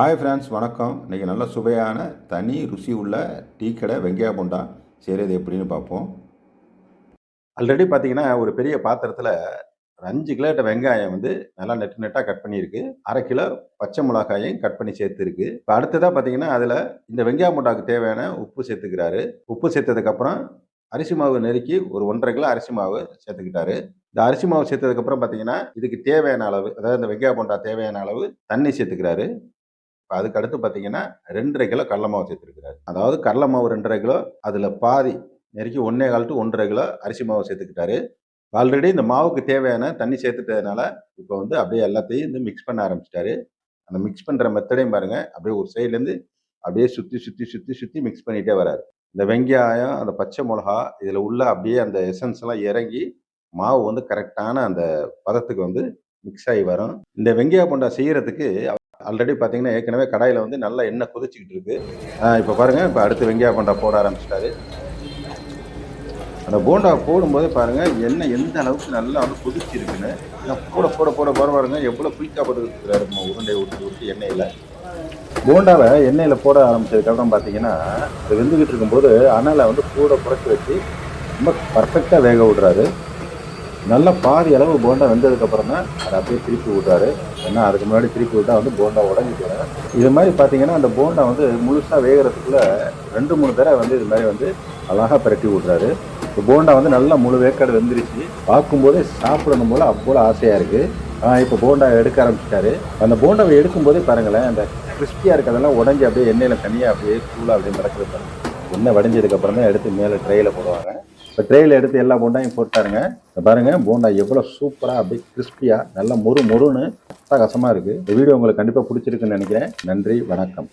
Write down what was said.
Hi friends வணக்கம். இன்றைக்கி நல்ல சுவையான தனி ருசி உள்ள டீ கடை வெங்காய போண்டா. செய்கிறது எப்படின்னு பார்ப்போம். ஆல்ரெடி பார்த்தீங்கன்னா ஒரு பெரிய பாத்திரத்தில் ஒரு அஞ்சு கிலோட்ட வெங்காயம் வந்து நல்லா நெட்டு நெட்டாக கட் பண்ணியிருக்கு. அரை கிலோ பச்சை மிளகாயும் கட் பண்ணி சேர்த்துருக்கு. இப்போ அடுத்ததாக பார்த்தீங்கன்னா அதில் இந்த வெங்காய போண்டாக்கு தேவையான உப்பு சேர்த்துக்கிறாரு. உப்பு சேர்த்ததுக்கப்புறம் அரிசி மாவு நெருக்கி ஒரு ஒன்றரை கிலோ அரிசி மாவு சேர்த்துக்கிட்டாரு. இந்த அரிசி மாவு சேர்த்ததுக்கப்புறம் பார்த்தீங்கன்னா இதுக்கு தேவையான அளவு அதாவது இந்த வெங்காய போண்டா தேவையான அளவு தண்ணி சேர்த்துக்கிறாரு. இப்போ அதுக்கு அடுத்து பார்த்தீங்கன்னா ரெண்டரை கிலோ கடலமாவு சேர்த்துருக்கிறாரு. அதாவது கடலமாவு ரெண்டரை கிலோ அதில் பாதி நெருக்கி ஒன்றே கால் டு ஒன்றரை கிலோ அரிசி மாவு சேர்த்துக்கிட்டாரு. ஆல்ரெடி இந்த மாவுக்கு தேவையான தண்ணி சேர்த்துட்டதுனால இப்போ வந்து அப்படியே எல்லாத்தையும் வந்து மிக்ஸ் பண்ண ஆரம்பிச்சிட்டாரு. அந்த மிக்ஸ் பண்ணுற மெத்தடையும் பாருங்கள் அப்படியே ஒரு சைட்லேருந்து அப்படியே சுற்றி சுற்றி சுற்றி சுற்றி மிக்ஸ் பண்ணிகிட்டே வராரு. இந்த வெங்காயம் அந்த பச்சை மிளகா இதில் உள்ள அப்படியே அந்த எசன்ஸ் எல்லாம் இறங்கி மாவு வந்து கரெக்டான அந்த பதத்துக்கு வந்து மிக்ஸ் ஆகி வரும். இந்த வெங்காய போண்டா செய்கிறதுக்கு ஆல்ரெடி பார்த்தீங்கன்னா ஏற்கனவே கடாயில் வந்து நல்லா எண்ணெய் கொதிச்சுக்கிட்டு இருக்கு. இப்போ பாருங்கள் இப்போ அடுத்து வெங்காய போண்டா போட ஆரம்பிச்சிட்டாரு. அந்த போண்டா போடும்போது பாருங்கள் எண்ணெய் எந்த அளவுக்கு நல்லா வந்து கொதிச்சிருக்குன்னு போட போட போட போட பாருங்க எவ்வளோ குயிக்காக போட்டுருக்குறாரு உருண்டை ஊற்றி ஊற்றி எண்ணெயில். போண்டாவை எண்ணெயில் போட ஆரம்பித்ததுக்கப்புறம் பார்த்தீங்கன்னா அது வெந்துக்கிட்டு இருக்கும்போது அனலை வந்து கூட குறைச்சி வச்சு ரொம்ப பர்ஃபெக்டாக வேக விடுறாரு. நல்லா பாதி அளவு போண்டா வெந்ததுக்கப்புறம் தான் அதை அப்படியே திருப்பி விட்றாரு ஏன்னா அதுக்கு முன்னாடி திருப்பி விட்டால் வந்து போண்டா உடஞ்சி இது மாதிரி பார்த்தீங்கன்னா அந்த போண்டா வந்து முழுசாக வேகிறதுக்குள்ளே ரெண்டு மூணு தடவை வந்து இது மாதிரி வந்து அழகாக பிரட்டி விட்றாரு இப்போ போண்டா வந்து நல்லா முழு வேக்காடு வெந்துருச்சு. பார்க்கும்போதே சாப்பிடணும் போல் அவ்வளோ ஆசையாக இருக்குது இப்போ போண்டா எடுக்க ஆரம்பிச்சிட்டாரு. அந்த போண்டாவை எடுக்கும்போதே பாருங்களேன் அந்த கிறிஸ்பியாக இருக்கிறதெல்லாம் உடஞ்சி அப்படியே எண்ணெயில் தனியாக அப்படியே கூலாக அப்படியே நடக்குது பாருங்கள் எண்ணெய் வடிஞ்சதுக்கப்புறம் தான் எடுத்து மேலே ட்ரையில் போடுவாங்க. இப்போ ட்ரேயில் எடுத்து எல்லா போண்டாயும் போட்டாருங்க. பாருங்கள் பாருங்க போண்டா எவ்வளோ சூப்பராக அப்படியே கிறிஸ்பியாக நல்லா மொறு மொறுன்னு கசமாக இருக்குது இந்த வீடியோ உங்களுக்கு கண்டிப்பாக பிடிச்சிருக்குன்னு நினைக்கிறேன். நன்றி வணக்கம்.